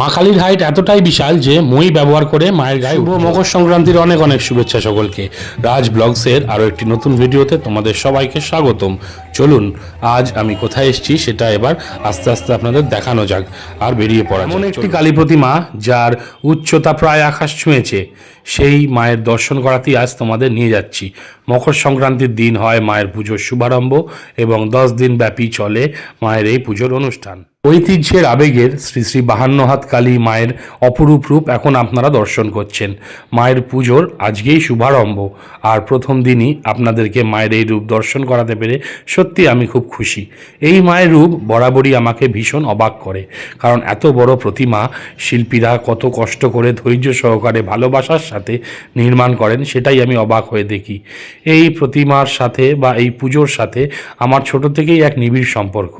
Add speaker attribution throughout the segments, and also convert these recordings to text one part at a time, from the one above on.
Speaker 1: মা কালীর হাইট এতটাই বিশাল যে মই ব্যবহার করে মায়ের গায়ে শুভ মকর সংক্রান্তির অনেক অনেক শুভেচ্ছা সকলকে। রাজ ব্লগসের আরও একটি নতুন ভিডিওতে তোমাদের সবাইকে স্বাগতম। চলুন আজ আমি কোথায় এসেছি সেটা এবার আস্তে আস্তে আপনাদের দেখানো যাক আর বেরিয়ে পড়া এমন একটি কালী প্রতিমা যার উচ্চতা প্রায় আকাশ ছুঁয়েছে। সেই মায়ের দর্শন করাতেই আজ তোমাদের নিয়ে যাচ্ছি। মকর সংক্রান্তির দিন হয় মায়ের পুজোর শুভারম্ভ এবং দশ দিন ব্যাপী চলে মায়ের এই পুজোর অনুষ্ঠান। ঐতিহ্যের আবেগের শ্রী শ্রী বাহান্ন হাত কালী মায়ের অপরূপ রূপ এখন আপনারা দর্শন করছেন। মায়ের পুজোর আজকেই শুভারম্ভ। আর প্রথম দিনই আপনাদেরকে মায়ের এই রূপ দর্শন করাতে পেরে সত্যি আমি খুব খুশি। এই মায়ের রূপ বরাবরই আমাকে ভীষণ অবাক করে। কারণ এত বড় প্রতিমা শিল্পীরা কত কষ্ট করে ধৈর্য সহকারে ভালোবাসার সাথে নির্মাণ করেন, সেটাই আমি অবাক হয়ে দেখি। এই প্রতিমার সাথে বা এই পুজোর সাথে আমার ছোট থেকেই এক নিবিড় সম্পর্ক।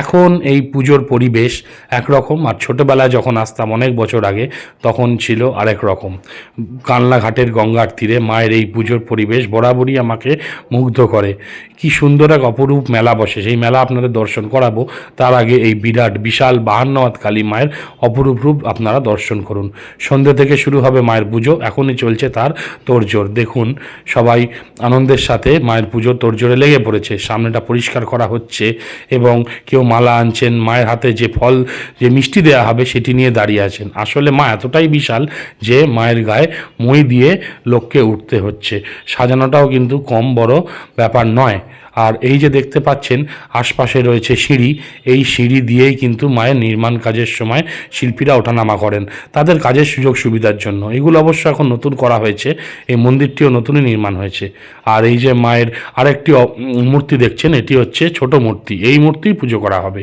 Speaker 1: এখন এই পুজোর পরিবেশ একরকম, আর ছোটবেলায় যখন আসতাম অনেক বছর আগে, তখন ছিল আরেক রকম। কানলাঘাটের গঙ্গার তীরে মায়ের এই পুজোর পরিবেশ বরাবরই আমাকে মুগ্ধ করে। কি সুন্দর এক অপরূপ মেলা বসে। সেই মেলা আপনাদের দর্শন করাবো। তার আগে এই বিরাট, বিশাল বাহান্ন হাত কালী মায়ের অপরূপ রূপ আপনারা দর্শন করুন। সন্ধ্যে থেকে শুরু হবে মায়ের পুজো। এখনই চলছে তার তোড়জোড়। দেখুন, সবাই আনন্দের সাথে মায়ের পুজো তোড়জোড়ে লেগে পড়েছে। সামনেটা পরিষ্কার করা হচ্ছে এবং কেউ মালা আনছেন, মায়ের হাতে যে ফল, যে মিষ্টি দেওয়া হবে সেটি নিয়ে দাঁড়িয়ে আছেন। আসলে মা এতটাই বিশাল যে মায়ের গায়ে মই দিয়ে লোককে উঠতে হচ্ছে। সাজানোটাও কিন্তু কম বড় ব্যাপার নয়। আর এই যে দেখতে পাচ্ছেন, আশপাশে রয়েছে সিঁড়ি। এই সিঁড়ি দিয়েই কিন্তু মায়ের নির্মাণ কাজের সময় শিল্পীরা ওঠানামা করেন। তাদের কাজের সুযোগ সুবিধার জন্য। এগুলো অবশ্য এখন নতুন করা হয়েছে। এই মন্দিরটিও নতুনই নির্মাণ হয়েছে। আর এই যে মায়ের আরেকটি মূর্তি দেখছেন, এটি হচ্ছে ছোট মূর্তি। এই মূর্তি পুজো করা হবে।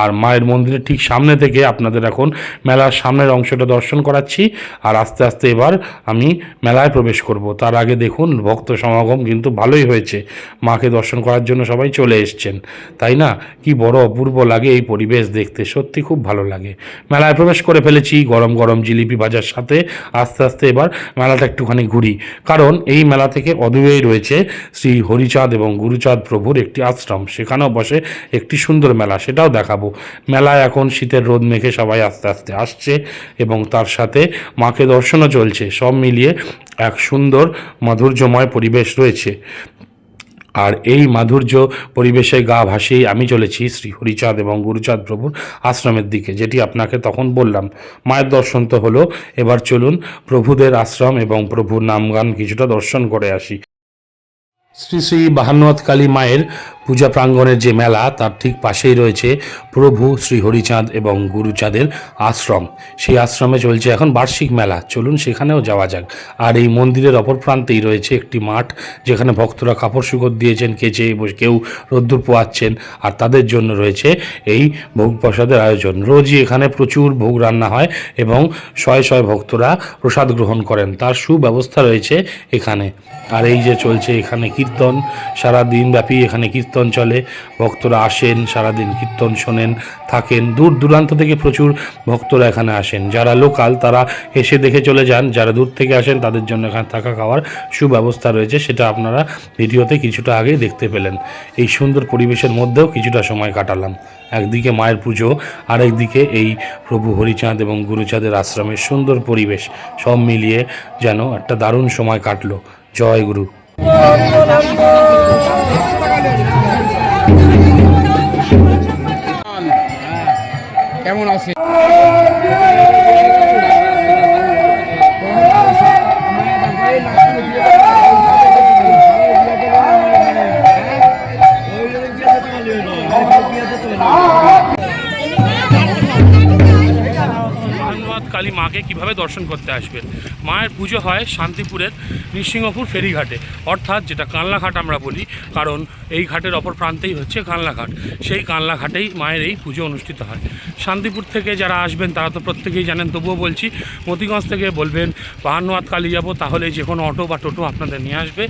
Speaker 1: আর মায়ের মন্দিরের ঠিক সামনে থেকে আপনাদের এখন মেলার সামনের অংশটা দর্শন করাচ্ছি। আর আস্তে আস্তে এবার আমি মেলায় প্রবেশ করব। তার আগে দেখুন, ভক্ত সমাগম কিন্তু ভালোই হয়েছে। মাকে দর্শন করার জন্য সবাই চলে এসছেন। তাই না? কি বড় অপূর্ব লাগে এই পরিবেশ দেখতে। সত্যি খুব ভালো লাগে। মেলায় প্রবেশ করে ফেলেছি গরম গরম জিলিপি ভাজার সাথে। আস্তে আস্তে এবার মেলাটা একটুখানি ঘুরি। কারণ এই মেলা থেকে অদূরেই রয়েছে শ্রী হরিচাঁদ এবং গুরুচাঁদ প্রভুর একটি আশ্রম। সেখানেও বসে একটি সুন্দর মেলা, সেটাও দেখাবো। মেলায় এখন শীতের রোদ মেখে সবাই আস্তে আস্তে আসছে এবং তার সাথে মাকে দর্শনও চলছে। সব মিলিয়ে এক সুন্দর মাধুর্যময় পরিবেশ রয়েছে। আর এই মাধুর্য পরিবেশে গা ভাসিয়েই আমি চলেছি শ্রী হরিচাঁদ এবং গুরুচাঁদ প্রভুর আশ্রমের দিকে, যেটি আপনাকে তখন বললাম। মায়ের দর্শন তো হলো। এবার চলুন প্রভুদের আশ্রম এবং প্রভুর নামগান কিছুটা দর্শন করে আসি। শ্রী শ্রী বাহান্নওয়াত কালী মায়ের পূজা প্রাঙ্গণের যে মেলা, তার ঠিক পাশেই রয়েছে প্রভু শ্রী হরিচাঁদ এবং গুরুচাঁদের আশ্রম। সেই আশ্রমে চলছে এখন বার্ষিক মেলা। চলুন সেখানেও যাওয়া যাক। আর এই মন্দিরের অপর প্রান্তেই রয়েছে একটি মাঠ, যেখানে ভক্তরা কাপড় শুকর দিয়েছেন কেচে কেউ রোদ্দুর পোয়াচ্ছেন, আর তাদের জন্য রয়েছে এই ভোগ প্রসাদের আয়োজন। রোজই এখানে প্রচুর ভোগ রান্না হয় এবং শয়ে শয়ে ভক্তরা প্রসাদ গ্রহণ করেন। তার সুব্যবস্থা রয়েছে এখানে। আর এই যে চলছে এখানে কীর্তন সারা দিন ব্যাপী এখানে কীর্তন চলে, ভক্তরা আসেন, সারাদিন কীর্তন শোনেন, থাকেন। দূর দূরান্ত থেকে প্রচুর ভক্তরা এখানে আসেন। যারা লোকাল, তারা এসে দেখে চলে যান। যারা দূর থেকে আসেন, তাদের জন্য এখানে থাকা খাওয়ার সুব্যবস্থা রয়েছে, সেটা আপনারা ভিডিওতে কিছুটা আগেই দেখতে পেলেন। এই সুন্দর পরিবেশের মধ্যেও কিছুটা সময় কাটালাম। একদিকে মায়ের পুজো, আরেকদিকে এই প্রভু হরিচাঁদ এবং গুরুচাঁদের আশ্রমের সুন্দর পরিবেশ। সব মিলিয়ে যেন একটা দারুণ সময় কাটলো। জয় গুরু।
Speaker 2: কেমন আছে?
Speaker 1: ধন্যবাদ কালী মাকে কীভাবে দর্শন করতে আসবেন মায়ের পুজো হয় শান্তিপুরের নৃসিংহপুর ফেরিঘাটে। অর্থাৎ যেটা কানলাঘাট আমরা বলি, কারণ এই ঘাটের অপর প্রান্তেই হচ্ছে কানলাঘাট। সেই কানলাঘাটেই মায়ের এই পুজো অনুষ্ঠিত হয়। শান্তিপুর থেকে যারা আসবেন, তারা তো প্রত্যেকেই জানেন, তবুও বলছি, মতিগঞ্জ থেকে বলবেন বাহান্নহাত কালী যাব, তাহলে যে কোনো অটো বা টোটো আপনাদের নিয়ে আসবে।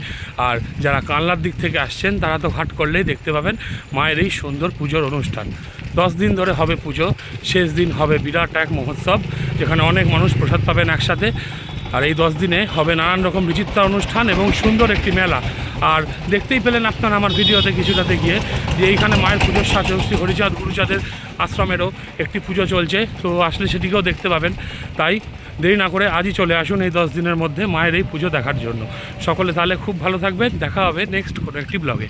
Speaker 1: আর যারা কানলার দিক থেকে আসছেন, তারা তো ঘাট করলেই দেখতে পাবেন মায়ের এই সুন্দর পুজোর অনুষ্ঠান। দশ দিন ধরে হবে পুজো, শেষ দিন হবে বিরাট এক মহোৎসব, যেখানে অনেক মানুষ প্রসাদ পাবেন একসাথে। আর এই দশ দিনে হবে নানান রকম বিচিত্রা অনুষ্ঠান এবং সুন্দর একটি মেলা। আর দেখতেই পেলেন আপনারা আমার ভিডিওতে কিছুটাতে গিয়ে যে এইখানে মায়ের পুজোর সাথে শ্রী হরিচাঁদ, গুরুচাঁদের আশ্রমেরও একটি পুজো চলছে। তো আসলে সেটিকেও দেখতে পাবেন। তাই দেরি না করে আজই চলে আসুন এই দশ দিনের মধ্যে মায়ের এই পুজো দেখার জন্য। সকলে তাহলে খুব ভালো থাকবেন। দেখা হবে নেক্সট কোনো একটি ব্লগে।